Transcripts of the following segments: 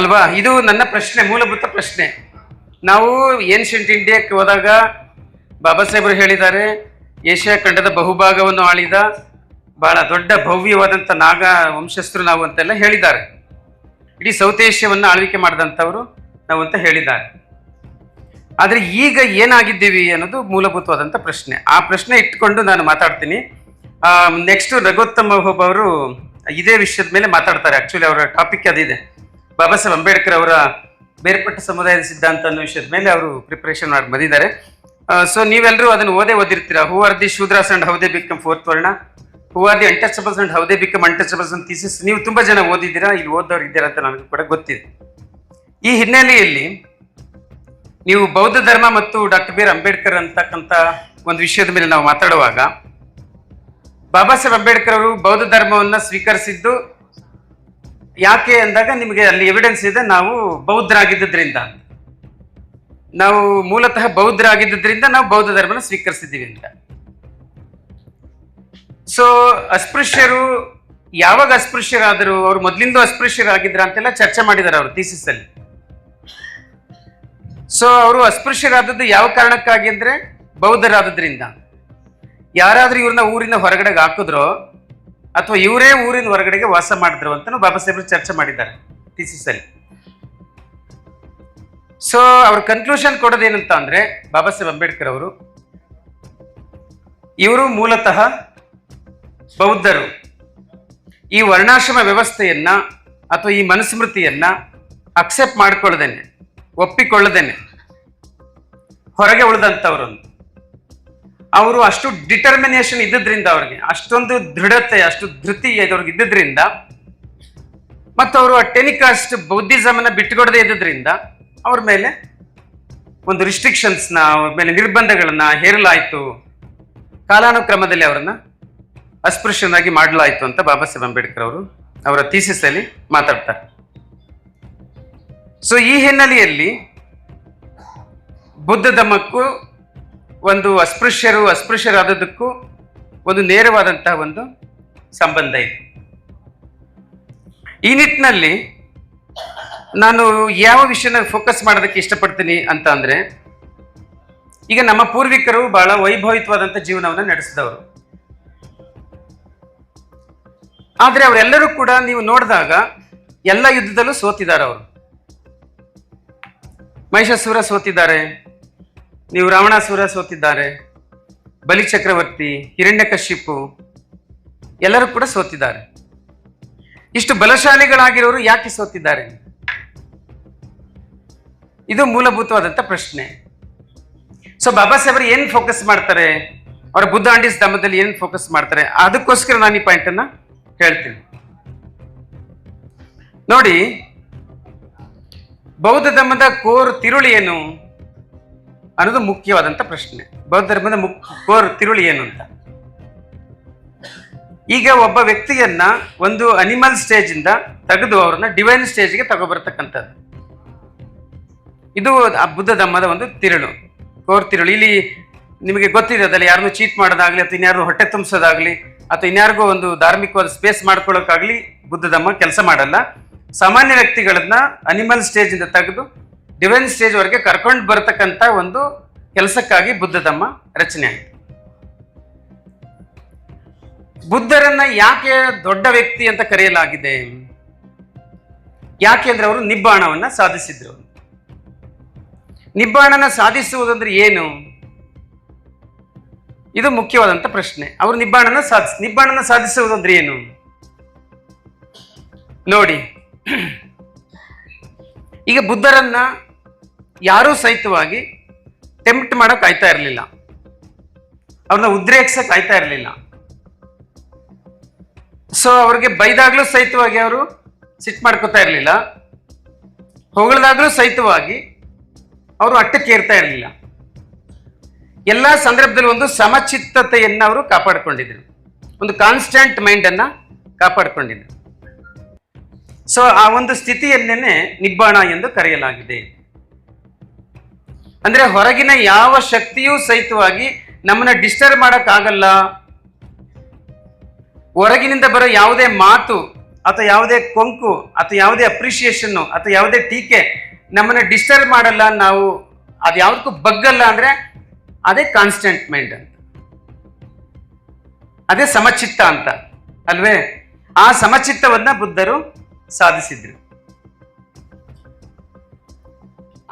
ಅಲ್ವಾ? ಇದು ನನ್ನ ಪ್ರಶ್ನೆ, ಮೂಲಭೂತ ಪ್ರಶ್ನೆ. ನಾವು ಏನ್ಷಂಟ್ ಇಂಡಿಯಾಕ್ಕೆ ಹೋದಾಗ ಬಾಬಾ ಸಾಹೇಬರು ಹೇಳಿದ್ದಾರೆ, ಏಷ್ಯಾ ಖಂಡದ ಬಹುಭಾಗವನ್ನು ಆಳಿದ ಬಹಳ ದೊಡ್ಡ ಭವ್ಯವಾದಂಥ ನಾಗ ವಂಶಸ್ಥರು ನಾವು ಅಂತೆಲ್ಲ ಹೇಳಿದ್ದಾರೆ. ಇಡೀ ಸೌತ್ ಏಷ್ಯಾವನ್ನು ಆಳ್ವಿಕೆ ಮಾಡಿದಂಥವರು ನಾವು ಅಂತ ಹೇಳಿದ್ದಾರೆ. ಆದರೆ ಈಗ ಏನಾಗಿದ್ದೀವಿ ಅನ್ನೋದು ಮೂಲಭೂತವಾದಂಥ ಪ್ರಶ್ನೆ. ಆ ಪ್ರಶ್ನೆ ಇಟ್ಕೊಂಡು ನಾನು ಮಾತಾಡ್ತೀನಿ. ನೆಕ್ಸ್ಟ್ ರಘೋತ್ತಮ ಹೋಬ್ ಅವರು ಇದೇ ವಿಷಯದ ಮೇಲೆ ಮಾತಾಡ್ತಾರೆ. ಆ್ಯಕ್ಚುಲಿ ಅವರ ಟಾಪಿಕ್ ಅದಿದೆ ಬಾಬಾ ಸಾಹೇಬ್ ಅಂಬೇಡ್ಕರ್ ಅವರ ಬೇರ್ಪಟ್ಟ ಸಮುದಾಯದ ಸಿದ್ಧಾಂತ ಅನ್ನೋ ವಿಷಯದ ಮೇಲೆ ಅವರು ಪ್ರಿಪರೇಷನ್ ಮಾಡಿ, ಬಂದಿದ್ದಾರೆ. ಸೊ ನೀವೆಲ್ಲರೂ ಅದನ್ನು ಓದೇ ಓದಿರ್ತೀರಾ? Who are the Shudras and how they become fourth varna? Who are the untouchables and how they become untouchables ಅಂತ ಥೀಸಿಸ್ ನೀವು ತುಂಬ ಜನ ಓದಿದ್ದೀರಾ? ಇಲ್ಲಿ ಓದೋರು ಇದ್ದೀರಾ ಅಂತ ನನಗೆ ಕೂಡ ಗೊತ್ತಿದೆ. ಈ ಹಿನ್ನೆಲೆಯಲ್ಲಿ ನೀವು ಬೌದ್ಧ ಧರ್ಮ ಮತ್ತು ಡಾಕ್ಟರ್ ಬಿ ಆರ್ ಅಂಬೇಡ್ಕರ್ ಅಂತಕ್ಕಂಥ ಒಂದು ವಿಷಯದ ಮೇಲೆ ನಾವು ಮಾತಾಡುವಾಗ, ಬಾಬಾ ಸಾಹೇಬ್ ಅಂಬೇಡ್ಕರ್ ಅವರು ಬೌದ್ಧ ಧರ್ಮವನ್ನು ಸ್ವೀಕರಿಸಿದ್ದು ಯಾಕೆ ಅಂದಾಗ ನಿಮಗೆ ಅಲ್ಲಿ ಎವಿಡೆನ್ಸ್ ಇದೆ, ನಾವು ಬೌದ್ಧರಾಗಿದ್ದರಿಂದ ನಾವು ಮೂಲತಃ ಬೌದ್ಧರಾಗಿದ್ದರಿಂದ ನಾವು ಬೌದ್ಧ ಧರ್ಮನ ಸ್ವೀಕರಿಸಿದ್ದೀವಿ ಅಂತ. ಸೊ ಅಸ್ಪೃಶ್ಯರು, ಯಾವಾಗ ಅಸ್ಪೃಶ್ಯರಾದರು, ಅವರು ಮೊದಲಿಂದ ಅಸ್ಪೃಶ್ಯರಾಗಿದ್ರ ಅಂತೆಲ್ಲ ಚರ್ಚೆ ಮಾಡಿದ್ದಾರೆ ಅವರು ಥೀಸಿಸ್ ಅಲ್ಲಿ. ಸೊ ಅವರು ಅಸ್ಪೃಶ್ಯರಾದದ್ದು ಯಾವ ಕಾರಣಕ್ಕಾಗಿ ಅಂದ್ರೆ ಬೌದ್ಧರಾದದ್ರಿಂದ. ಯಾರಾದ್ರೂ ಇವ್ರನ್ನ ಊರಿನ ಹೊರಗಡೆಗೆ ಹಾಕಿದ್ರೋ ಅಥವಾ ಇವರೇ ಊರಿನ ಹೊರಗಡೆಗೆ ವಾಸ ಮಾಡಿದ್ರು ಅಂತ ಬಾಬಾ ಸಾಹೇಬ್ರು ಚರ್ಚೆ ಮಾಡಿದ್ದಾರೆ ಥೀಸಿಸ್ ಅಲ್ಲಿ. ಸೊ ಅವ್ರ ಕನ್ಕ್ಲೂಷನ್ ಕೊಡೋದೇನಂತ ಅಂದ್ರೆ, ಬಾಬಾ ಸಾಹೇಬ್ ಅಂಬೇಡ್ಕರ್ ಅವರು, ಇವರು ಮೂಲತಃ ಬೌದ್ಧರು. ಈ ವರ್ಣಾಶ್ರಮ ವ್ಯವಸ್ಥೆಯನ್ನ ಅಥವಾ ಈ ಮನುಸ್ಮೃತಿಯನ್ನ ಅಕ್ಸೆಪ್ಟ್ ಮಾಡ್ಕೊಳ್ಳದೇನೆ, ಒಪ್ಪಿಕೊಳ್ಳದೇನೆ. ಹೊರಗೆ ಉಳಿದಂಥವ್ರು ಅವರು ಅಷ್ಟು ಡಿಟರ್ಮಿನೇಷನ್ ಇದ್ದಿದ್ರಿಂದ ಅವ್ರಿಗೆ, ಅಷ್ಟೊಂದು ದೃಢತೆ, ಅಷ್ಟು ಧೃತಿ ಅವ್ರಿಗೆ ಇದ್ದಿದ್ರಿಂದ, ಮತ್ತು ಅವರು ಆ ಟೆನಿಕಾಸ್ಟ್ ಬೌದ್ಧಿಸಮನ್ನ ಬಿಟ್ಟುಕೊಡದೆ ಇದ್ದಿದ್ರಿಂದ, ಅವ್ರ ಮೇಲೆ ಒಂದು ರಿಸ್ಟ್ರಿಕ್ಷನ್ಸ್ನ ಅವ್ರ ಮೇಲೆ ನಿರ್ಬಂಧಗಳನ್ನ ಹೇರಲಾಯಿತು. ಕಾಲಾನುಕ್ರಮದಲ್ಲಿ ಅವರನ್ನ ಅಸ್ಪೃಶ್ಯನಾಗಿ ಮಾಡಲಾಯಿತು ಅಂತ ಬಾಬಾ ಸಾಹೇಬ್ ಅಂಬೇಡ್ಕರ್ ಅವರು ಅವರ ಥೀಸಿಸ್ ಅಲ್ಲಿ ಮಾತಾಡ್ತಾರೆ. ಸೊ ಈ ಹಿನ್ನೆಲೆಯಲ್ಲಿ ಬುದ್ಧ ಧಮ್ಮಕ್ಕೂ ಒಂದು ಅಸ್ಪೃಶ್ಯರು ಅಸ್ಪೃಶ್ಯರಾದದಕ್ಕೂ ಒಂದು ನೇರವಾದಂತಹ ಒಂದು ಸಂಬಂಧ ಇದೆ. ಈ ನಿಟ್ಟಿನಲ್ಲಿ ನಾನು ಯಾವ ವಿಷಯನ ಫೋಕಸ್ ಮಾಡೋದಕ್ಕೆ ಇಷ್ಟಪಡ್ತೀನಿ ಅಂತ ಅಂದ್ರೆ, ಈಗ ನಮ್ಮ ಪೂರ್ವಿಕರು ಬಹಳ ವೈಭವಿತವಾದಂಥ ಜೀವನವನ್ನು ನಡೆಸಿದವರು. ಆದರೆ ಅವರೆಲ್ಲರೂ ಕೂಡ ನೀವು ನೋಡಿದಾಗ ಎಲ್ಲ ಯುದ್ಧದಲ್ಲೂ ಸೋತಿದ್ದಾರೆ ಅವರು. ಮಹಿಷಾಸುರ ಸೋತಿದ್ದಾರೆ. ನೀವು ರಾವಣಾಸುರ ಸೋತಿದ್ದಾರೆ, ಬಲಿ ಚಕ್ರವರ್ತಿ ಹಿರಣ್ಯಕಶಿಪು ಎಲ್ಲರೂ ಕೂಡ ಸೋತಿದ್ದಾರೆ. ಇಷ್ಟು ಬಲಶಾಲಿಗಳಾಗಿರೋರು ಯಾಕೆ ಸೋತಿದ್ದಾರೆ? ಇದು ಮೂಲಭೂತವಾದಂಥ ಪ್ರಶ್ನೆ. ಸೊ ಬಾಬಾ ಸಾಹೇಬ್ರು ಏನ್ ಫೋಕಸ್ ಮಾಡ್ತಾರೆ? ಅವರ ಬುದ್ಧ ಅಂಡಿಸ್ ಧರ್ಮದಲ್ಲಿ ಏನ್ ಫೋಕಸ್ ಮಾಡ್ತಾರೆ? ಅದಕ್ಕೋಸ್ಕರ ನಾನು ಈ ಪಾಯಿಂಟ್ ಅನ್ನ ಹೇಳ್ತೀನಿ. ನೋಡಿ, ಬೌದ್ಧ ಧರ್ಮದ ಕೋರ್ ತಿರುಳಿ ಏನು ಅನ್ನೋದು ಮುಖ್ಯವಾದಂತ ಪ್ರಶ್ನೆ. ಬೌದ್ಧ ಧರ್ಮದ ಮುಖ್ಯ ಕೋರ್ ತಿರುಳಿ ಏನು ಅಂತ? ಈಗ ಒಬ್ಬ ವ್ಯಕ್ತಿಯನ್ನ ಒಂದು ಅನಿಮಲ್ ಸ್ಟೇಜ್ ಇಂದ ತೆಗೆದು ಅವ್ರನ್ನ ಡಿವೈನ್ ಸ್ಟೇಜ್ಗೆ ತಗೊಬರ್ತಕ್ಕಂಥದ್ದು. ಇದು ಬುದ್ಧ ಧರ್ಮದ ಒಂದು ತಿರುಳು. ಕೋರ್ ತಿರುಳು. ಇಲ್ಲಿ ನಿಮಗೆ ಗೊತ್ತಿದೆ ಅದಲ್ಲ ಯಾರನ್ನು ಚೀಟ್ ಮಾಡೋದಾಗ್ಲಿ ಅಥವಾ ಇನ್ಯಾರು ಹೊಟ್ಟೆ ತುಂಬಿಸೋದಾಗ್ಲಿ ಅಥವಾ ಇನ್ಯಾರಿಗೂ ಒಂದು ಧಾರ್ಮಿಕವಾದ ಸ್ಪೇಸ್ ಮಾಡ್ಕೊಳ್ಳೋಕ್ಕಾಗ್ಲಿ ಬುದ್ಧ ಧರ್ಮ ಕೆಲಸ ಮಾಡಲ್ಲ. ಸಾಮಾನ್ಯ ವ್ಯಕ್ತಿಗಳನ್ನ ಅನಿಮಲ್ ಸ್ಟೇಜ್ ಇಂದ ತೆಗೆದು ಡಿವೈನ್ ಸ್ಟೇಜ್ ವರೆಗೆ ಕರ್ಕೊಂಡು ಬರತಕ್ಕಂತ ಒಂದು ಕೆಲಸಕ್ಕಾಗಿ ಬುದ್ಧ ತಮ್ಮ ರಚನೆ ಆಯಿತು ಬುದ್ಧರನ್ನ ಯಾಕೆ ದೊಡ್ಡ ವ್ಯಕ್ತಿ ಅಂತ ಕರೆಯಲಾಗಿದೆ? ಯಾಕೆ ಅಂದ್ರೆ ಅವರು ನಿಬ್ಬಾಣವನ್ನ ಸಾಧಿಸಿದ್ರು. ನಿಬ್ಬಾಣನ ಸಾಧಿಸುವುದಂದ್ರೆ ಏನು? ಇದು ಮುಖ್ಯವಾದಂತ ಪ್ರಶ್ನೆ. ಅವರು ನಿಬ್ಬಾಣನ ಸಾಧಿಸ್, ನಿಬ್ಬಾಣನ ಸಾಧಿಸುವುದಂದ್ರೆ ಏನು? ನೋಡಿ. ಈಗ ಬುದ್ಧರನ್ನ ಯಾರೂ ಸಹಿತವಾಗಿ ಟೆಂಪ್ಟ್ ಮಾಡಕ್ ಆಯ್ತಾ ಇರಲಿಲ್ಲ. ಅವ್ರನ್ನ ಉದ್ರೇಕ್ಸಕ್ ಆಯ್ತಾ ಇರಲಿಲ್ಲ. ಸೊ ಅವ್ರಿಗೆ ಬೈದಾಗ್ಲೂ ಸಹಿತವಾಗಿ ಅವರು ಸಿಟ್ ಮಾಡ್ಕೋತಾ ಇರಲಿಲ್ಲ. ಹೊಗಳದಾಗ್ಲೂ ಸಹಿತವಾಗಿ ಅವರು ಅಟ್ಟಕ್ಕೇರ್ತಾ ಇರಲಿಲ್ಲ. ಎಲ್ಲ ಸಂದರ್ಭದಲ್ಲಿ ಒಂದು ಸಮಚಿತ್ತತೆಯನ್ನು ಅವರು ಕಾಪಾಡಿಕೊಂಡಿದ್ರು. ಒಂದು ಕಾನ್ಸ್ಟೆಂಟ್ ಮೈಂಡ್ ಅನ್ನ ಕಾಪಾಡಿಕೊಂಡಿದ್ರು. ಸೊ ಆ ಒಂದು ಸ್ಥಿತಿಯನ್ನೇ ನಿಬ್ಬಾಣ ಎಂದು ಕರೆಯಲಾಗಿದೆ. ಅಂದ್ರೆ ಹೊರಗಿನ ಯಾವ ಶಕ್ತಿಯೂ ಸಹಿತವಾಗಿ ನಮ್ಮನ್ನ ಡಿಸ್ಟರ್ಬ್ ಮಾಡೋಕ್ಕಾಗಲ್ಲ. ಹೊರಗಿನಿಂದ ಬರೋ ಯಾವುದೇ ಮಾತು, ಅಥವಾ ಯಾವುದೇ ಕೊಂಕು, ಅಥವಾ ಯಾವುದೇ ಅಪ್ರಿಷಿಯೇಷನ್ನು ಅಥವಾ ಯಾವುದೇ ಟೀಕೆ ನಮ್ಮನ್ನ ಡಿಸ್ಟರ್ಬ್ ಮಾಡಲ್ಲ ನಾವು ಅದು ಯಾವುದಕ್ಕೂ ಬಗ್ಗಲ್ಲ ಅಂದ್ರೆ ಅದೇ ಕಾನ್ಸ್ಟೆಂಟ್ ಮೈಂಡ್ ಅಂತ. ಅದೇ ಸಮಚಿತ್ತ ಅಂತ, ಅಲ್ವೇ? ಆ ಸಮಚಿತ್ತವನ್ನ ಬುದ್ಧರು ಸಾಧಿಸಿದ್ರು.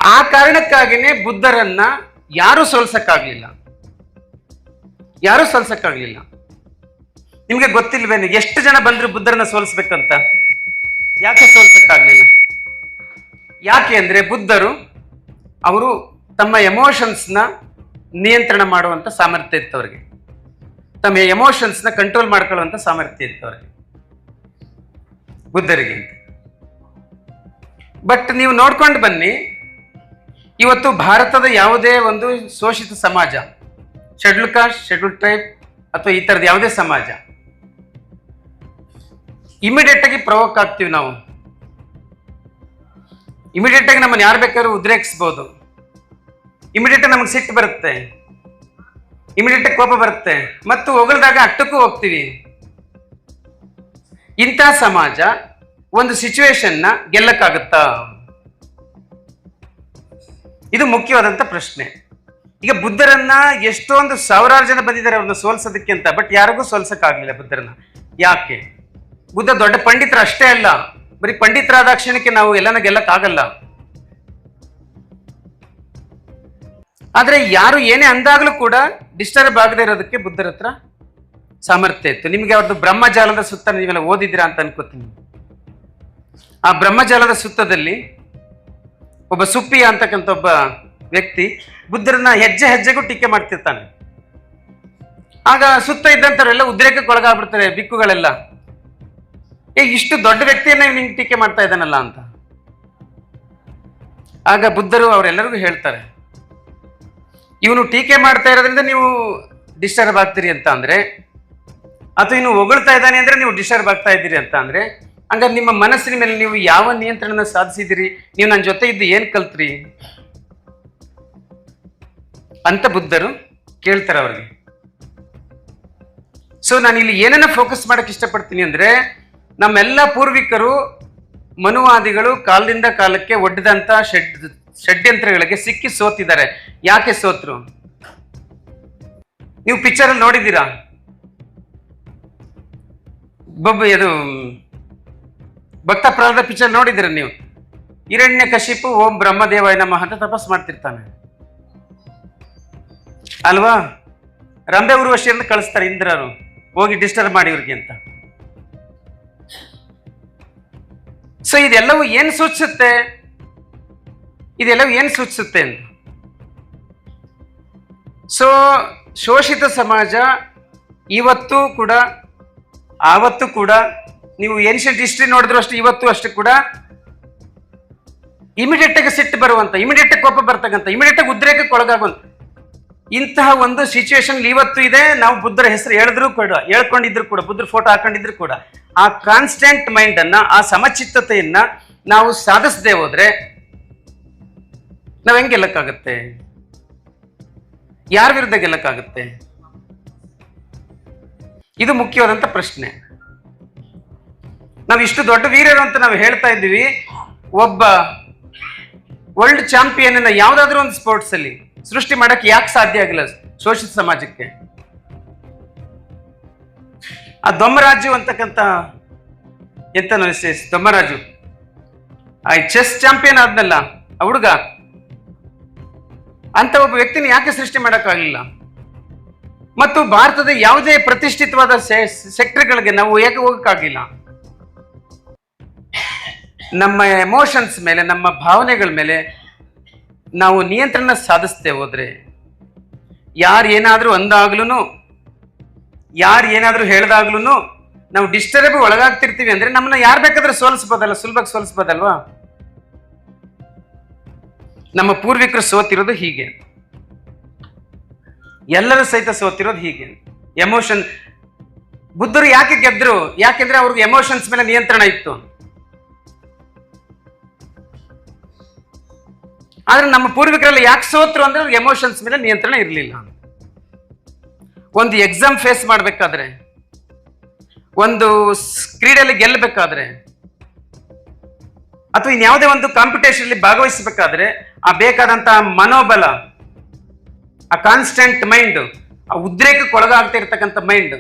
ಆ ಕಾರಣಕ್ಕಾಗಿನೇ ಬುದ್ಧರನ್ನ ಯಾರು ಸೋಲ್ಸಕ್ಕಾಗ್ಲಿಲ್ಲ. ಯಾರು ಸೋಲ್ಸಕ್ಕಾಗ್ಲಿಲ್ಲ. ನಿಮ್ಗೆ ಗೊತ್ತಿಲ್ವೇನು, ಎಷ್ಟು ಜನ ಬಂದ್ರು ಬುದ್ಧರನ್ನ ಸೋಲಿಸ್ಬೇಕಂತ? ಯಾಕೆ ಸೋಲ್ಸಕ್ಕಾಗ್ಲಿಲ್ಲ? ಯಾಕೆ ಅಂದ್ರೆ ಬುದ್ಧರು ಅವರು ತಮ್ಮ ಎಮೋಷನ್ಸ್ನ ನಿಯಂತ್ರಣ ಮಾಡುವಂತ ಸಾಮರ್ಥ್ಯ ಇತ್ತು ಅವರಿಗೆ ತಮ್ಮ ಎಮೋಷನ್ಸ್ನ ಕಂಟ್ರೋಲ್ ಮಾಡ್ಕೊಳ್ಳುವಂತ ಸಾಮರ್ಥ್ಯ ಇತ್ತು ಅವರಿಗೆ ಬುದ್ಧರಿಗೆ. ಬಟ್ ನೀವು ನೋಡ್ಕೊಂಡು ಬನ್ನಿ ಇವತ್ತು ಭಾರತದ ಯಾವುದೇ ಒಂದು ಶೋಷಿತ ಸಮಾಜ ಶೆಡ್ಯೂಲ್ ಕಾಸ್ಟ್ ಶೆಡ್ಯೂಲ್ ಟ್ರೈಬ್ ಅಥವಾ ಈ ಥರದ ಯಾವುದೇ ಸಮಾಜ ಇಮಿಡಿಯೇಟ್ ಆಗಿ ಪ್ರವೋಕ್ ಆಗ್ತೀವಿ ನಾವು. ಇಮಿಡಿಯೇಟ್ ಆಗಿ ನಮ್ಮನ್ನು ಯಾರು ಬೇಕಾದ್ರೂ ಉದ್ರೇಕಿಸ್ಬೋದು. ಇಮಿಡಿಯೇಟ್ ನಮಗೆ ಸಿಟ್ಟು ಬರುತ್ತೆ. ಇಮಿಡಿಯೇಟ್ ಕೋಪ ಬರುತ್ತೆ. ಮತ್ತು ಹೊಗಳ್ದಾಗ ಅಟ್ಟಕ್ಕೂ ಹೋಗ್ತೀವಿ. ಇಂಥ ಸಮಾಜ ಒಂದು ಸಿಚುವೇಶನ್ನ ಗೆಲ್ಲಕ್ಕಾಗುತ್ತಾ? ಇದು ಮುಖ್ಯವಾದಂತ ಪ್ರಶ್ನೆ. ಈಗ ಬುದ್ಧರನ್ನ ಎಷ್ಟೊಂದು ಸಾವಿರಾರು ಜನ ಬಂದಿದ್ದಾರೆ ಅವ್ರನ್ನ ಸೋಲ್ಸೋದಕ್ಕೆ ಅಂತ ಬಟ್ ಯಾರಿಗೂ ಸೋಲ್ಸಕ್ಕಾಗಲಿಲ್ಲ ಬುದ್ಧರನ್ನ. ಯಾಕೆ? ಬುದ್ಧ ದೊಡ್ಡ ಪಂಡಿತರ ಅಷ್ಟೇ ಅಲ್ಲ, ಬರೀ ಪಂಡಿತರಾದ ಕ್ಷಣಕ್ಕೆ ನಾವು ಎಲ್ಲನ ಗೆಲ್ಲಕ್ಕಾಗಲ್ಲ. ಆದ್ರೆ ಯಾರು ಏನೇ ಅಂದಾಗ್ಲೂ ಕೂಡ ಡಿಸ್ಟರ್ಬ್ ಆಗದೆ ಇರೋದಕ್ಕೆ ಬುದ್ಧರ ಹತ್ರ ಸಾಮರ್ಥ್ಯ ಇತ್ತು. ನಿಮಗೆ ಅವ್ರದ್ದು ಬ್ರಹ್ಮಜಾಲದ ಸುತ್ತ ನೀವೆಲ್ಲ ಓದಿದ್ದೀರಾ ಅಂತ ಅನ್ಕೋತೀನಿ. ಆ ಬ್ರಹ್ಮಜಾಲದ ಸುತ್ತದಲ್ಲಿ ಒಬ್ಬ ಸುಪ್ಪಿ ಅಂತಕ್ಕಂಥ ಒಬ್ಬ ವ್ಯಕ್ತಿ ಬುದ್ಧರನ್ನ ಹೆಜ್ಜೆ ಹೆಜ್ಜೆಗೂ ಟೀಕೆ ಮಾಡ್ತಿರ್ತಾನೆ. ಆಗ ಸುತ್ತ ಇದ್ದಂಥವರೆಲ್ಲ ಉದ್ರೇಕಕ್ಕೆ ಒಳಗಾಗ್ಬಿಡ್ತಾರೆ ಬಿಕ್ಕುಗಳೆಲ್ಲ. ಏ, ಇಷ್ಟು ದೊಡ್ಡ ವ್ಯಕ್ತಿಯನ್ನ ನಿಂಗೆ ಟೀಕೆ ಮಾಡ್ತಾ ಇದ್ದಾನಲ್ಲ ಅಂತ. ಆಗ ಬುದ್ಧರು ಅವರೆಲ್ಲರಿಗೂ ಹೇಳ್ತಾರೆ, ಇವನು ಟೀಕೆ ಮಾಡ್ತಾ ಇರೋದ್ರಿಂದ ನೀವು ಡಿಸ್ಟರ್ಬ್ ಆಗ್ತೀರಿ ಅಂತ ಅಂದ್ರೆ, ಅಥವಾ ಇನ್ನು ಹೊಗಳ್ತಾ ಇದ್ದಾನೆ ಅಂದ್ರೆ ನೀವು ಡಿಸ್ಟರ್ಬ್ ಆಗ್ತಾ ಇದ್ದೀರಿ ಅಂತ ಅಂದ್ರೆ ಹಂಗಾರೆ ನಿಮ್ಮ ಮನಸ್ಸಿನ ಮೇಲೆ ನೀವು ಯಾವ ನಿಯಂತ್ರಣ ಸಾಧಿಸಿದಿರಿ ನೀವು ನನ್ನ ಜೊತೆ ಇದ್ದು ಏನ್ ಕಲ್ತ್ರಿ? ಅಂತ ಬುದ್ಧರು ಕೇಳ್ತಾರೆ ಅವ್ರಿಗೆ. ಸೊ ನಾನು ಇಲ್ಲಿ ಏನನ್ನ ಫೋಕಸ್ ಮಾಡಕ್ ಇಷ್ಟಪಡ್ತೀನಿ ಅಂದ್ರೆ, ನಮ್ಮೆಲ್ಲ ಪೂರ್ವಿಕರು, ಮನುವಾದಿಗಳು ಕಾಲದಿಂದ ಕಾಲಕ್ಕೆ ಒಡ್ಡದಂತ ಷಡ್, ಷಡ್ಯಂತ್ರಗಳಿಗೆ ಸಿಕ್ಕಿ ಸೋತಿದ್ದಾರೆ. ಯಾಕೆ ಸೋತ್ರು? ನೀವು ಪಿಕ್ಚರ್ ನೋಡಿದ್ದೀರಾ? ಬೊಬ್ಬ, ಇದು ಭಕ್ತ ಪ್ರಹ್ಲಾದ ಪಿಕ್ಚರ್ ನೋಡಿದಿರ ನೀವು? ಹಿರಣ್ಯ ಕಶಿಪು ಓಂ ಬ್ರಹ್ಮದೇವಾಯ ನಮಃ ಅಂತ ತಪಸ್ ಮಾಡ್ತಿರ್ತಾನೆ. ಅಲ್ವಾ? ರಂಬೆ ಉರ್ವಶಿಯನ್ನು ಕಳಿಸ್ತಾರೆ ಇಂದ್ರರು. ಹೋಗಿ ಡಿಸ್ಟರ್ಬ್ ಮಾಡಿ ಇವ್ರಿಗೆ ಅಂತ. ಸೊ ಇದೆಲ್ಲವೂ ಏನ್ ಸೂಚಿಸುತ್ತೆ? ಇದೆಲ್ಲವೂ ಏನ್ ಸೂಚಿಸುತ್ತೆ ಅಂತ. ಸೊ ಶೋಷಿತ ಸಮಾಜ ಇವತ್ತು ಕೂಡ, ಆವತ್ತು ಕೂಡ ನೀವು ಏನ್ಷಿಯಂಟ್ ಹಿಸ್ಟ್ರಿ ನೋಡಿದ್ರು ಅಷ್ಟು, ಇವತ್ತು ಅಷ್ಟು ಕೂಡ ಇಮಿಡಿಯೇಟ್ ಆಗಿ ಸಿಟ್ಟು ಬರುವಂತ ಇಮಿಡಿಯೇಟ್ ಆಗಿ ಕೋಪ ಬರ್ತಕ್ಕಂತ ಇಮಿಡಿಯೇಟ್ ಆಗಿ ಉದ್ರೇಕಕ್ಕೆ ಒಳಗಾಗುವಂತ. ಇಂತಹ ಒಂದು ಸಿಚುವೇಶನ್ ಇವತ್ತು ಇದೆ. ನಾವು ಬುದ್ಧರ ಹೆಸರು ಹೇಳಿದ್ರು ಕೂಡ, ಹೇಳ್ಕೊಂಡಿದ್ರು ಕೂಡ, ಬುದ್ಧರ ಫೋಟೋ ಹಾಕೊಂಡಿದ್ರು ಕೂಡ, ಆ ಕಾನ್ಸ್ಟೆಂಟ್ ಮೈಂಡ್ ಅನ್ನ, ಆ ಸಮಚಿತ್ತತೆಯನ್ನ ನಾವು ಸಾಧಿಸದೆ ಹೋದ್ರೆ ನಾವ್ ಹೆಂಗ್ ಗೆಲ್ಲಕ್ಕಾಗತ್ತೆ? ಯಾರ ವಿರುದ್ಧ ಗೆಲ್ಲಕ್ಕಾಗತ್ತೆ? ಇದು ಮುಖ್ಯವಾದಂತ ಪ್ರಶ್ನೆ. ನಾವು ಇಷ್ಟು ದೊಡ್ಡ ವೀರರು ಅಂತ ನಾವು ಹೇಳ್ತಾ ಇದ್ದೀವಿ. ಒಬ್ಬ ವರ್ಲ್ಡ್ ಚಾಂಪಿಯನ್ ಯಾವ್ದಾದ್ರು ಒಂದು ಸ್ಪೋರ್ಟ್ಸ್ ಅಲ್ಲಿ ಸೃಷ್ಟಿ ಮಾಡಕ್ ಯಾಕೆ ಸಾಧ್ಯ ಆಗಿಲ್ಲ ಶೋಷಿತ ಸಮಾಜಕ್ಕೆ? ಆ ದೊಮ್ಮರಾಜು ಅಂತಕ್ಕಂಥ ಎಂತ ದೊಮ್ಮರಾಜು ಆ ಚೆಸ್ ಚಾಂಪಿಯನ್ ಆದ್ನಲ್ಲ, ಆ ಹುಡುಗ. ಅಂತ ಒಬ್ಬ ವ್ಯಕ್ತಿನ ಯಾಕೆ ಸೃಷ್ಟಿ ಮಾಡೋಕ್ಕಾಗಲಿಲ್ಲ? ಮತ್ತು ಭಾರತದ ಯಾವುದೇ ಪ್ರತಿಷ್ಠಿತವಾದ ಸೆಕ್ಟರ್ಗಳಿಗೆ ನಾವು ಯಾಕೆ ಹೋಗಕ್ಕಾಗಿಲ್ಲ ನಮ್ಮ ಎಮೋಷನ್ಸ್ ಮೇಲೆ, ನಮ್ಮ ಭಾವನೆಗಳ ಮೇಲೆ ನಾವು ನಿಯಂತ್ರಣ ಸಾಧಿಸ್ತೇ ಹೋದ್ರೆ, ಯಾರು ಏನಾದರೂ ಅಂದಾಗ್ಲೂ ಯಾರು ಏನಾದರೂ ಹೇಳ್ದಾಗ್ಲೂ ನಾವು ಡಿಸ್ಟರ್ಬ್ ಒಳಗಾಗ್ತಿರ್ತೀವಿ ಅಂದ್ರೆ ನಮ್ಮನ್ನ ಯಾರು ಬೇಕಾದ್ರೆ ಸೋಲಿಸ್ಬೋದಲ್ಲ ಸುಲಭಕ್ಕೆ ಸೋಲಿಸ್ಬೋದಲ್ವಾ? ನಮ್ಮ ಪೂರ್ವಿಕರು ಸೋತಿರೋದು ಹೀಗೆ. ಎಲ್ಲರೂ ಸಹಿತ ಸೋತಿರೋದು ಹೀಗೆ. ಎಮೋಷನ್ ಬುದ್ಧರು ಯಾಕೆ ಗೆದ್ರು? ಯಾಕೆಂದ್ರೆ ಅವ್ರಿಗೆ ಎಮೋಷನ್ಸ್ ಮೇಲೆ ನಿಯಂತ್ರಣ ಇತ್ತು. ಆದ್ರೆ ನಮ್ಮ ಪೂರ್ವಿಕರಲ್ಲಿ ಯಾಕೆ ಸೋತ್ರು ಅಂದ್ರೆ ಎಮೋಷನ್ಸ್ ಮೇಲೆ ನಿಯಂತ್ರಣ ಇರಲಿಲ್ಲ. ಒಂದು ಎಕ್ಸಾಮ್ ಫೇಸ್ ಮಾಡ್ಬೇಕಾದ್ರೆ, ಒಂದು ಕ್ರೀಡೆಯಲ್ಲಿ ಗೆಲ್ಲಬೇಕಾದ್ರೆ ಅಥವಾ ಇನ್ಯಾವುದೇ ಒಂದು ಕಾಂಪಿಟೇಷನ್ ಅಲ್ಲಿ ಭಾಗವಹಿಸಬೇಕಾದ್ರೆ, ಆ ಬೇಕಾದಂತ ಮನೋಬಲ, ಆ ಕಾನ್ಸ್ಟೆಂಟ್ ಮೈಂಡ್ ಆ ಉದ್ರೇಕಕ್ಕೆ ಒಳಗಾಗ್ತಾ ಇರ್ತಕ್ಕಂಥ ಮೈಂಡ್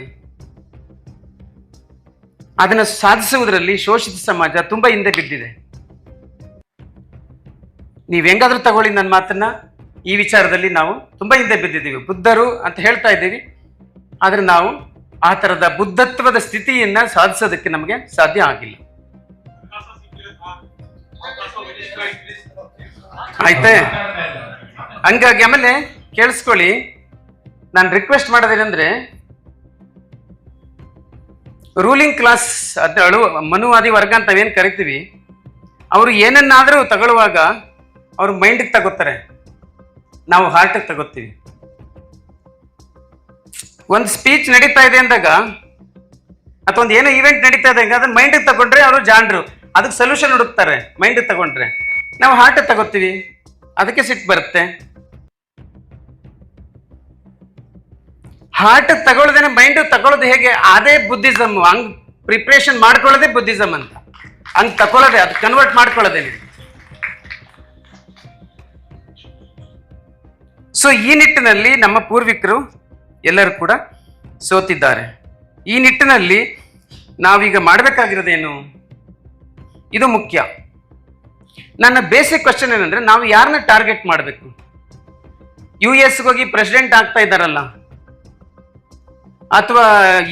ಅದನ್ನು ಸಾಧಿಸುವುದರಲ್ಲಿ ಶೋಷಿತ ಸಮಾಜ ತುಂಬಾ ಹಿಂದೆ ಬಿದ್ದಿದೆ. ನೀವು ಹೆಂಗಾದ್ರೂ ತಗೊಳ್ಳಿ ನನ್ನ ಮಾತನ್ನ. ಈ ವಿಚಾರದಲ್ಲಿ ನಾವು ತುಂಬಾ ಹಿಂದೆ ಬಿದ್ದಿದ್ದೀವಿ. ಬುದ್ಧರು ಅಂತ ಹೇಳ್ತಾ ಇದ್ದೀವಿ. ಆದರೆ ನಾವು ಆ ತರದ ಬುದ್ಧತ್ವದ ಸ್ಥಿತಿಯನ್ನ ಸಾಧಿಸೋದಕ್ಕೆ ನಮಗೆ ಸಾಧ್ಯ ಆಗಿಲ್ಲ. ಆಯ್ತೆ? ಹಂಗಾಗಿ ಆಮೇಲೆ ಕೇಳಿಸ್ಕೊಳ್ಳಿ. ನಾನು ರಿಕ್ವೆಸ್ಟ್ ಮಾಡೋದೇನೆಂದ್ರೆ ರೂಲಿಂಗ್ ಕ್ಲಾಸ್ ಅಳು ಮನುವಾದಿ ವರ್ಗ ಅಂತ ಏನು ಕರಿತೀವಿ, ಅವರು ಏನನ್ನಾದರೂ ತಗೊಳ್ಳುವಾಗ ಅವ್ರು ಮೈಂಡಿಗೆ ತಗೋತಾರೆ. ನಾವು ಹಾರ್ಟಿಗೆ ತಗೋತೀವಿ. ಒಂದು ಸ್ಪೀಚ್ ನಡೀತಾ ಇದೆ ಅಂದಾಗ, ಅಥವಾ ಒಂದು ಏನೋ ಇವೆಂಟ್ ನಡೀತಾ ಇದೆ ಅದನ್ನ ಮೈಂಡಿಗೆ ತಗೊಂಡ್ರೆ ಅವರು ಜಾಣರು. ಅದಕ್ಕೆ ಸೊಲ್ಯೂಷನ್ ಹುಡುಕ್ತಾರೆ ಮೈಂಡಿಗೆ ತಗೊಂಡ್ರೆ. ನಾವು ಹಾರ್ಟ್ ತಗೋತೀವಿ. ಅದಕ್ಕೆ ಸಿಟ್ಟು ಬರುತ್ತೆ. ಹಾರ್ಟ್ ತಗೊಳ್ಳೋದೇನೆ ಮೈಂಡ್ ತಗೊಳ್ಳೋದು ಹೇಗೆ? ಅದೇ ಬುದ್ಧಿಸಮ್, ಹಂಗ್ ಪ್ರಿಪ್ರೇಷನ್ ಮಾಡ್ಕೊಳ್ಳೋದೇ ಬುದ್ಧಿಸಮ್ ಅಂತ. ಹಂಗ್ ತಗೊಳ್ಳೋದೆ, ಅದು ಕನ್ವರ್ಟ್ ಮಾಡ್ಕೊಳ್ಳೋದೇನೆ ಸೊ ಈ ನಿಟ್ಟಿನಲ್ಲಿ ನಮ್ಮ ಪೂರ್ವಿಕರು ಎಲ್ಲರೂ ಕೂಡ ಸೋತಿದ್ದಾರೆ. ಈ ನಿಟ್ಟಿನಲ್ಲಿ ನಾವೀಗ ಮಾಡಬೇಕಾಗಿರೋದೇನು ಇದು ಮುಖ್ಯ. ನನ್ನ ಬೇಸಿಕ್ ಕ್ವಶನ್ ಏನಂದ್ರೆ ನಾವು ಯಾರನ್ನ ಟಾರ್ಗೆಟ್ ಮಾಡಬೇಕು? ಯು ಎಸ್ ಹೋಗಿ ಪ್ರೆಸಿಡೆಂಟ್ ಆಗ್ತಾ ಇದ್ದಾರಲ್ಲ. ಅಥವಾ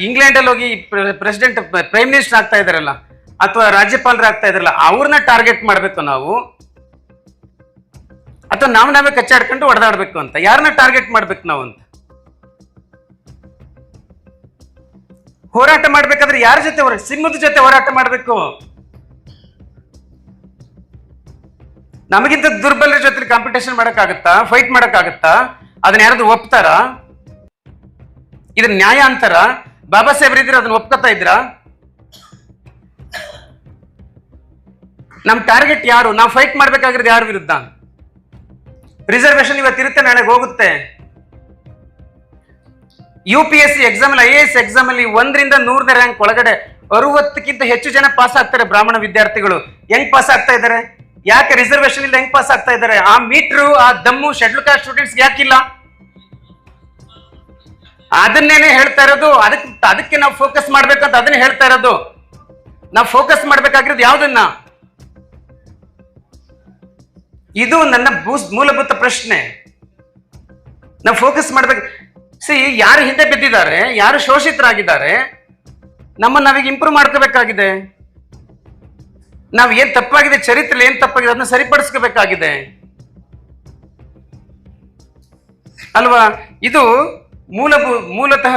ಇಂಗ್ಲೆಂಡಲ್ಲಿ ಹೋಗಿ ಪ್ರೆಸಿಡೆಂಟ್ ಪ್ರೈಮ್ ಮಿನಿಸ್ಟರ್ ಆಗ್ತಾ ಇದ್ದಾರಲ್ಲ. ಅಥವಾ ರಾಜ್ಯಪಾಲರಾಗ್ತಾ ಇದಾರಲ್ಲ ಅವ್ರನ್ನ ಟಾರ್ಗೆಟ್ ಮಾಡಬೇಕು ನಾವು. ಅಥವಾ ನಾವು ನಾವೇ ಕಚ್ಚಾಡ್ಕೊಂಡು ಹೊಡೆದಾಡ್ಬೇಕು ಅಂತ. ಯಾರನ್ನ ಟಾರ್ಗೆಟ್ ಮಾಡ್ಬೇಕು ನಾವು ಅಂತ? ಹೋರಾಟ ಮಾಡ್ಬೇಕಾದ್ರೆ ಯಾರ ಜೊತೆ ಸಿಂಹದ ಜೊತೆ ಹೋರಾಟ ಮಾಡ್ಬೇಕು? ನಮಗಿಂತ ದುರ್ಬಲರ ಜೊತೆ ಕಾಂಪಿಟೇಷನ್ ಮಾಡಕ್ಕಾಗತ್ತಾ? ಫೈಟ್ ಮಾಡಕ್ಕಾಗತ್ತಾ? ಅದನ್ನ ಯಾರಾದ್ರೂ ಒಪ್ತಾರ? ಇದನ್ನ ನ್ಯಾಯ ಅಂತಾರ ಬಾಬಾ ಸಾಹೇಬ್ರ ಇದ್ರೆ ಅದನ್ನ ಒಪ್ಕೋತಾ ಇದ್ರ? ನಮ್ ಟಾರ್ಗೆಟ್ ಯಾರು? ನಾವು ಫೈಟ್ ಮಾಡ್ಬೇಕಾಗಿರೋದು ಯಾರ ವಿರುದ್ಧ? ರಿಸರ್ವೇಶನ್ ಇವತ್ತಿರುತ್ತೆ ನಾಳೆಗೆ ಹೋಗುತ್ತೆ. U P S C exam I A S exam ಅಲ್ಲಿ ಒಂದರಿಂದ ನೂರನೇ ರ್ಯಾಂಕ್ ಒಳಗಡೆ ಅರುವತ್ತಕ್ಕಿಂತ ಹೆಚ್ಚು ಜನ ಪಾಸ್ ಆಗ್ತಾರೆ ಬ್ರಾಹ್ಮಣ ವಿದ್ಯಾರ್ಥಿಗಳು. ಹೆಂಗ್ ಪಾಸ್ ಆಗ್ತಾ ಇದ್ದಾರೆ ಯಾಕೆ ರಿಸರ್ವೇಶನ್ ಇಲ್ಲ ಹೆಂಗ್ ಪಾಸ್ ಆಗ್ತಾ ಇದ್ದಾರೆ ಆ ಮೀಟ್ರು ಆ ದಮ್ಮು ಶೆಡ್ಲ್ ಕಾಸ್ಟ್ ಸ್ಟೂಡೆಂಟ್ಸ್ ಯಾಕಿಲ್ಲ? ಅದನ್ನೇನೆ ಹೇಳ್ತಾ ಇರೋದು ಅದಕ್ಕೆ ಅದಕ್ಕೆ ನಾವು ಫೋಕಸ್ ಮಾಡ್ಬೇಕಂತ ಅದನ್ನೇ ಹೇಳ್ತಾ ಇರೋದು. ನಾವು ಫೋಕಸ್ ಮಾಡ್ಬೇಕಾಗಿರೋದು ಯಾವ್ದನ್ನ? ಇದು ನನ್ನ ಮೂಲಭೂತ ಪ್ರಶ್ನೆ. ನಾವು ಫೋಕಸ್ ಮಾಡ್ಬೇಕು. ಸಿ ಯಾರು ಹಿಂದೆ ಬಿದ್ದಿದ್ದಾರೆ, ಯಾರು ಶೋಷಿತರಾಗಿದ್ದಾರೆ ನಮ್ಮ ನಾವೀಗ ಇಂಪ್ರೂವ್ ಮಾಡ್ಕೋಬೇಕಾಗಿದೆ. ನಾವು ಏನ್ ತಪ್ಪಾಗಿದೆ ಚರಿತ್ರೆ ಏನ್ ತಪ್ಪಾಗಿದೆ, ಅದನ್ನ ಸರಿಪಡಿಸ್ಕೋಬೇಕಾಗಿದೆ. ಅಲ್ವಾ? ಇದು ಮೂಲಭೂ, ಮೂಲತಃ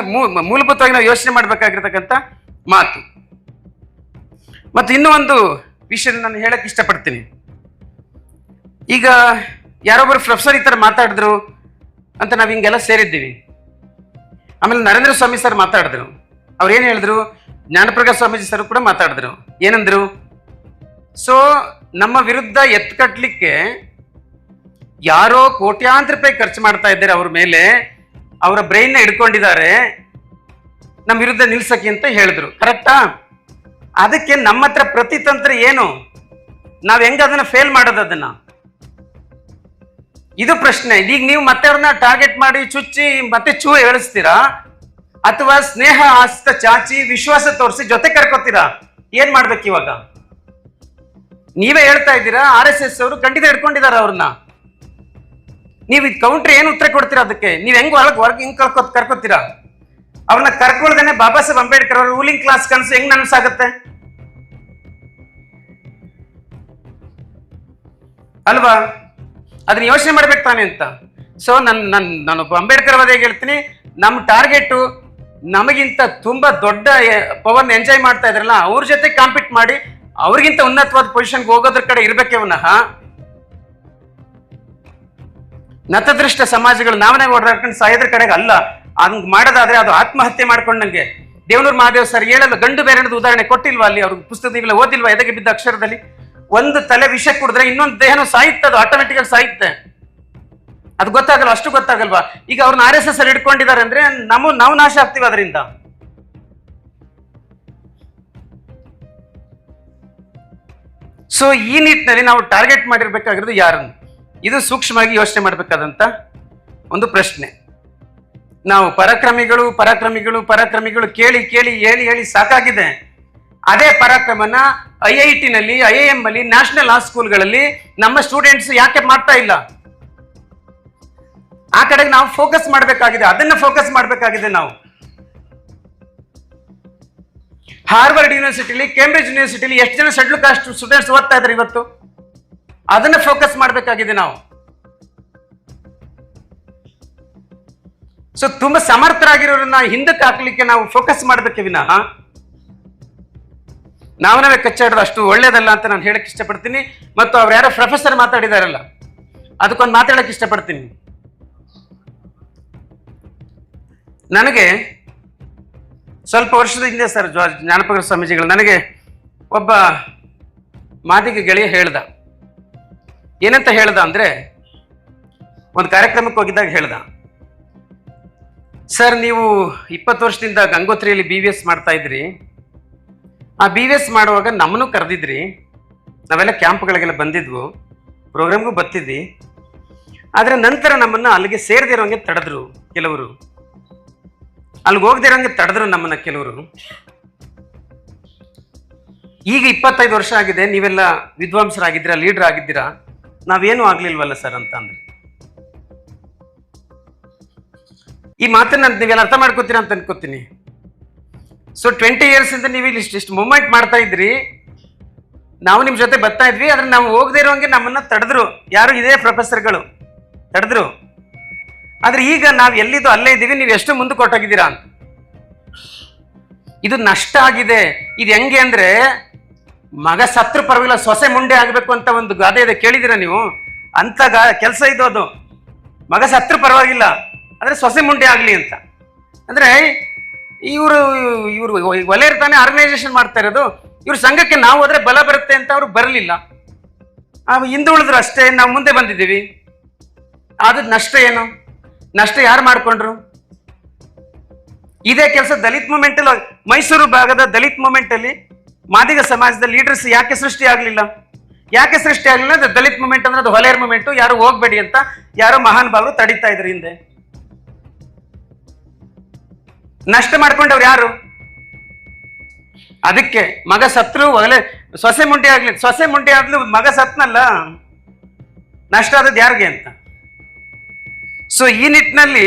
ಮೂಲಭೂತವಾಗಿ ನಾವು ಯೋಚನೆ ಮಾಡ್ಬೇಕಾಗಿರ್ತಕ್ಕಂಥ ಮಾತು. ಮತ್ತು ಇನ್ನೂ ಒಂದು ವಿಷಯ ನಾನು ಹೇಳಕ್ ಇಷ್ಟಪಡ್ತೀನಿ. ಈಗ ಯಾರೊಬ್ಬರು ಪ್ರೊಫೆಸರ್ ಈ ಥರ ಮಾತಾಡಿದ್ರು ಅಂತ ನಾವು ಹಿಂಗೆಲ್ಲ ಸೇರಿದ್ದೀವಿ. ಆಮೇಲೆ ನರೇಂದ್ರ ಸ್ವಾಮಿ ಸರ್ ಮಾತಾಡಿದ್ರು. ಅವ್ರು ಏನು ಹೇಳಿದ್ರು? ಜ್ಞಾನಪ್ರಕಾಶ್ ಸ್ವಾಮೀಜಿ ಸರ್ ಕೂಡ ಮಾತಾಡಿದ್ರು. ಏನಂದ್ರು? ಸೊ ನಮ್ಮ ವಿರುದ್ಧ ಎತ್ತು ಕಟ್ಟಲಿಕ್ಕೆ ಯಾರೋ ಕೋಟ್ಯಾಂತರ ರೂಪಾಯಿ ಖರ್ಚು ಮಾಡ್ತಾ ಇದ್ದಾರೆ ಅವ್ರ ಮೇಲೆ. ಅವರ ಬ್ರೈನ್ನ ಹಿಡ್ಕೊಂಡಿದ್ದಾರೆ. ನಮ್ಮ ವಿರುದ್ಧ ನಿಲ್ಸಕ್ಕೆ ಅಂತ ಹೇಳಿದ್ರು. ಕರೆಕ್ಟಾ ಅದಕ್ಕೆ ನಮ್ಮ ಹತ್ರ ಪ್ರತಿತಂತ್ರ ಏನು? ನಾವು ಹೆಂಗ ಅದನ್ನ ಫೇಲ್ ಮಾಡೋದು ಅದನ್ನ? ಇದು ಪ್ರಶ್ನೆ. ಈಗ ನೀವು ಮತ್ತೆ ಅವ್ರನ್ನ ಟಾರ್ಗೆಟ್ ಮಾಡಿ ಚುಚ್ಚಿ ಮತ್ತೆ ಚೂ ಹೇಳಿಸ್ತೀರಾ ಅಥವಾ ಸ್ನೇಹ ಆಸ್ತ ಚಾಚಿ ವಿಶ್ವಾಸ ತೋರಿಸಿ ಜೊತೆ ಕರ್ಕೋತೀರಾ? ಏನ್ ಮಾಡ್ಬೇಕು ಇವಾಗ? ನೀವೇ ಹೇಳ್ತಾ ಇದ್ದೀರಾ, ಆರ್ ಎಸ್ ಎಸ್ ಅವರು ಖಂಡಿತ ಹಿಡ್ಕೊಂಡಿದ್ದಾರೆ ಅವ್ರನ್ನ. ನೀವು ಇದು ಕೌಂಟ್ರಿ ಏನು ಉತ್ತರ ಕೊಡ್ತೀರಾ ಅದಕ್ಕೆ? ನೀವು ಹೆಂಗ್ ಒಳಗ್ ಹೊರಗೆ ಹಿಂಗ್ ಕರ್ಕೋ ಕರ್ಕೋತೀರಾ? ಅವ್ರನ್ನ ಕರ್ಕೊಳ್ದೇನೆ ಬಾಬಾ ಸಾಹೇಬ್ ಅಂಬೇಡ್ಕರ್ ಅವ್ರ ರೂಲಿಂಗ್ ಕ್ಲಾಸ್ ಕನಸು ಹೆಂಗ್ ನನಸಾಗತ್ತೆ? ಅಲ್ವಾ? ಅದನ್ನ ಯೋಚನೆ ಮಾಡ್ಬೇಕು ತಾನೆ ಅಂತ. ಸೊ ನನ್ ನನ್, ನಾನು ಅಂಬೇಡ್ಕರ್ ಅವರೇ ಹೇಳ್ತೀನಿ ನಮ್ಮ ಟಾರ್ಗೆಟ್ ನಮಗಿಂತ ತುಂಬಾ ದೊಡ್ಡ ಪವರ್ನ ಎಂಜಾಯ್ ಮಾಡ್ತಾ ಇದ್ರಲ್ಲ, ಅವ್ರ ಜೊತೆ ಕಾಂಪೀಟ್ ಮಾಡಿ, ಅವ್ರಿಗಿಂತ ಉನ್ನತವಾದ ಪೊಸಿಷನ್ಗೆ ಹೋಗೋದ್ರ ಕಡೆ ಇರ್ಬೇಕೆ ವಿನಃ. ನತದೃಷ್ಟ ಸಮಾಜಗಳು ನಾವನೇ ಓಡಾಡ್ಕೊಂಡು ಸಾಯೋದ್ರ ಕಡೆಗೆ ಅಲ್ಲ. ಹಂಗ್ ಮಾಡೋದಾದ್ರೆ ಅದು ಆತ್ಮಹತ್ಯೆ ಮಾಡ್ಕೊಂಡಂಗೆ ದೇವನೂರ್ ಮಹಾದೇವ್ ಸರ್ ಹೇಳಲ್ಲ, ಗಂಡು ಬೇರೆ ಉದಾಹರಣೆ ಕೊಟ್ಟಿಲ್ವಾ ಅಲ್ಲಿ ಅವ್ರಿಗೆ ಪುಸ್ತಕ ನೀವೆಲ್ಲ ಓದಿಲ್ವಾ ಎದೆಗೆ ಬಿದ್ದ ಅಕ್ಷರದಲ್ಲಿ? ಒಂದು ತಲೆ ವಿಷ ಕುಡಿದ್ರೆ ಇನ್ನೊಂದು ದೇಹನೂ ಸಾಯುತ್ತೆ, ಅದು ಆಟೋಮೆಟಿಕ್ ಆಗಿ ಸಾಯುತ್ತೆ. ಅದು ಗೊತ್ತಾಗಲ್ಲ, ಅಷ್ಟು ಗೊತ್ತಾಗಲ್ವಾ? ಈಗ ಅವ್ರನ್ನ ಆರ್ ಎಸ್ ಎಸ್ ಅಲ್ಲಿ ಇಟ್ಕೊಂಡಿದ್ದಾರೆ ಅಂದ್ರೆ ನಮ್ಮ ನಾವು ನಾಶ ಆಗ್ತೀವಿ ಅದರಿಂದ. ಸೊ ಈ ನಿಟ್ಟಿನಲ್ಲಿ ನಾವು ಟಾರ್ಗೆಟ್ ಮಾಡಿರ್ಬೇಕಾಗಿರೋದು ಯಾರನ್ನು? ಇದು ಸೂಕ್ಷ್ಮವಾಗಿ ಯೋಚನೆ ಮಾಡಬೇಕಾದಂತ ಒಂದು ಪ್ರಶ್ನೆ. ನಾವು ಪರಕ್ರಮಿಗಳು, ಪರಾಕ್ರಮಿಗಳು, ಪರಕ್ರಮಿಗಳು ಕೇಳಿ ಕೇಳಿ, ಹೇಳಿ ಹೇಳಿ ಸಾಕಾಗಿದೆ. ಅದೇ ಪರಾಕ್ರಮನ ಐ ಐ ಟಿನಲ್ಲಿ ಐ ಐ ಎಂ ಅಲ್ಲಿ ನ್ಯಾಷನಲ್ ಲಾ ಸ್ಕೂಲ್ಗಳಲ್ಲಿ ನಮ್ಮ ಸ್ಟೂಡೆಂಟ್ಸ್ ಯಾಕೆ ಮಾಡ್ತಾ ಇಲ್ಲ? ಆ ಕಡೆಗೆ ನಾವು ಫೋಕಸ್ ಮಾಡಬೇಕಾಗಿದೆ, ಅದನ್ನ ಫೋಕಸ್ ಮಾಡಬೇಕಾಗಿದೆ ನಾವು. ಹಾರ್ವರ್ಡ್ ಯೂನಿವರ್ಸಿಟಿಲಿ ಕೇಂಬ್ರಿಡ್ಜ್ ಯೂನಿವರ್ಸಿಟಿಲಿ ಎಷ್ಟು ಜನ ಶೆಡ್ಯೂಲ್ ಕಾಸ್ಟ್ ಸ್ಟೂಡೆಂಟ್ಸ್ ಓದ್ತಾ ಇದ್ದಾರೆ ಇವತ್ತು? ಅದನ್ನ ಫೋಕಸ್ ಮಾಡಬೇಕಾಗಿದೆ ನಾವು. ಸೊ ತುಂಬಾ ಸಮರ್ಥರಾಗಿರೋರನ್ನ ಹಿಂದಕ್ಕೆ ಹಾಕ್ಲಿಕ್ಕೆ ನಾವು ಫೋಕಸ್ ಮಾಡಬೇಕೆ ವಿನಃ ನಾವು ಕಚ್ಚಾಡೋದು ಅಷ್ಟು ಒಳ್ಳೇದಲ್ಲ ಅಂತ ನಾನು ಹೇಳಕ್ಕೆ ಇಷ್ಟಪಡ್ತೀನಿ. ಮತ್ತು ಅವ್ರು ಯಾರೋ ಪ್ರೊಫೆಸರ್ ಮಾತಾಡಿದಾರಲ್ಲ, ಅದಕ್ಕೊಂದು ಮಾತಾಡೋಕೆ ಇಷ್ಟಪಡ್ತೀನಿ. ನನಗೆ ಸ್ವಲ್ಪ ವರ್ಷದ ಹಿಂದೆ ಸರ್ ಜ್ಞಾನಪರ ಸ್ವಾಮೀಜಿಗಳು, ನನಗೆ ಒಬ್ಬ ಮಾದಿಗೆ ಗೆಳೆಯ ಹೇಳ್ದ. ಏನಂತ ಹೇಳ್ದ ಅಂದರೆ, ಒಂದು ಕಾರ್ಯಕ್ರಮಕ್ಕೆ ಹೋಗಿದ್ದಾಗ ಹೇಳ್ದ. ಸರ್, ನೀವು ಇಪ್ಪತ್ತು ವರ್ಷದಿಂದ ಗಂಗೋತ್ರಿಯಲ್ಲಿ ಬಿ ವಿ ಎಸ್ ಮಾಡ್ತಾ ಇದ್ರಿ. ಆ ಬಿ ವಿ ಎಸ್ ಮಾಡುವಾಗ ನಮ್ಮನ್ನು ಕರೆದಿದ್ರಿ. ನಾವೆಲ್ಲ ಕ್ಯಾಂಪ್ಗಳಿಗೆಲ್ಲ ಬಂದಿದ್ವು. ಪ್ರೋಗ್ರಾಮ್ಗೂ ಬರ್ತಿದ್ವಿ. ಆದರೆ ನಂತರ ನಮ್ಮನ್ನು ಅಲ್ಲಿಗೆ ಸೇರದಿರೋಂಗೆ ತಡೆದ್ರು ಕೆಲವರು. ಅಲ್ಲಿಗೆ ಹೋಗದಿರೋಂಗೆ ತಡೆದ್ರು ನಮ್ಮನ್ನು ಕೆಲವರು. ಈಗ ಇಪ್ಪತ್ತೈದು ವರ್ಷ ಆಗಿದೆ, ನೀವೆಲ್ಲ ವಿದ್ವಾಂಸರಾಗಿದ್ದೀರಾ ಲೀಡರ್ ಆಗಿದ್ದೀರಾ? ನಾವೇನು ಆಗ್ಲಿಲ್ವಲ್ಲ ಸರ್ ಅಂತ ಅಂದ್ರೆ. ಈ ಮಾತನ್ನ ನೀವೆಲ್ಲ ಅರ್ಥ ಮಾಡ್ಕೋತೀರಾ ಅಂತ ಅನ್ಕೋತೀನಿ. ಸೊ ಟ್ವೆಂಟಿ ಇಯರ್ಸ್ ಇಂದ ನೀವು ಇಲ್ಲಿ ಇಷ್ಟು ಮೂವ್ಮೆಂಟ್ ಮಾಡ್ತಾ ಇದ್ರಿ. ನಾವು ನಿಮ್ ಜೊತೆ ಬರ್ತಾ ಇದ್ವಿ, ಆದ್ರೆ ನಾವು ಹೋಗದೇ ಇರೋಂಗೆ ನಮ್ಮನ್ನ ತಡೆದ್ರು. ಯಾರು ಇದೇ ಪ್ರೊಫೆಸರ್ಗಳು? ತಡೆದ್ರು. ಆದ್ರೆ ಈಗ ನಾವು ಎಲ್ಲಿದ್ದು ಅಲ್ಲೇ ಇದ್ದೀವಿ ನೀವು ಎಷ್ಟು ಮುಂದೆ ಕೊಟ್ಟೋಗಿದ್ದೀರಾ ಅಂತ. ಇದು ನಷ್ಟ ಆಗಿದೆ. ಇದು ಹೆಂಗೆ ಅಂದ್ರೆ, ಮಗ ಸತ್ರು ಪರವಾಗಿಲ್ಲ, ಸೊಸೆ ಮುಂಡೆ ಆಗಬೇಕು ಅಂತ ಒಂದು ಗಾದೆ ಇದೆ ಕೇಳಿದಿರ ನೀವು? ಅಂತ ಕೆಲಸ ಇದು ಅದು. ಮಗ ಸತ್ರು ಪರವಾಗಿಲ್ಲ ಅಂದ್ರೆ ಸೊಸೆ ಮುಂಡೆ ಆಗಲಿ ಅಂತ. ಅಂದ್ರೆ ಇವರು ಇವರು ಒಲೆ ಇರ್ತಾನೆ ಆರ್ಗನೈಸೇಷನ್ ಮಾಡ್ತಾ ಇರೋದು. ಇವ್ರ ಸಂಘಕ್ಕೆ ನಾವು ಹೋದ್ರೆ ಬಲ ಬರುತ್ತೆ ಅಂತ ಅವ್ರು ಬರಲಿಲ್ಲ. ಹಿಂದೆ ಉಳಿದ್ರು ಅಷ್ಟೇ, ನಾವು ಮುಂದೆ ಬಂದಿದ್ದೀವಿ. ಅದು ನಷ್ಟ ಏನು? ನಷ್ಟ ಯಾರು ಮಾಡಿಕೊಂಡ್ರು? ಇದೇ ಕೆಲಸ ದಲಿತ್ ಮೂಮೆಂಟ್ ಅಲ್ಲಿ, ಮೈಸೂರು ಭಾಗದ ದಲಿತ್ ಮೂಮೆಂಟ್ ಅಲ್ಲಿ ಮಾದಿಗ ಸಮಾಜದ ಲೀಡರ್ಸ್ ಯಾಕೆ ಸೃಷ್ಟಿ ಆಗಲಿಲ್ಲ? ಯಾಕೆ ಸೃಷ್ಟಿ ಆಗಲಿಲ್ಲ ದಲಿತ್ ಮೂಮೆಂಟ್ ಅಂದ್ರೆ ಅದು ಹೊಲೆಯರ್ ಮೂಮೆಂಟ್ ಯಾರು ಹೋಗ್ಬೇಡಿ ಅಂತ ಯಾರೋ ಮಹಾನ್ ಭಾವರು ತಡೀತಾ ಇದ್ರು ಹಿಂದೆ. ನಷ್ಟ ಮಾಡ್ಕೊಂಡವ್ರು ಯಾರು? ಅದಕ್ಕೆ ಮಗ ಸತ್ರು ಒಲೆ ಸೊಸೆ ಮುಂಡಿ ಆಗ್ಲಿ, ಸೊಸೆ ಮುಂಡಿ ಆದ್ಲು ಮಗ ಸತ್ನಲ್ಲ? ನಷ್ಟ ಆದದ್ದು ಯಾರಿಗೆ ಅಂತ? ಸೊ ಈ ನಿಟ್ಟಿನಲ್ಲಿ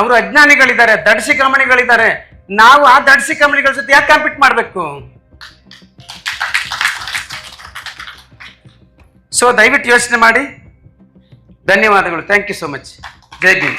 ಅವರು ಅಜ್ಞಾನಿಗಳಿದ್ದಾರೆ ದಡ್ಸಿ ಕಮಣಿಗಳಿದ್ದಾರೆ ನಾವು ಆ ದಡ್ಸಿ ಕಮಣಿಗಳ ಜೊತೆ ಯಾಕೆ ಕಾಂಪೀಟ್ ಮಾಡಬೇಕು? ಸೊ ದಯವಿಟ್ಟು ಯೋಚನೆ ಮಾಡಿ. ಧನ್ಯವಾದಗಳು. ಥ್ಯಾಂಕ್ ಯು ಸೋ ಮಚ್ ಜೈ ಭೀಮ್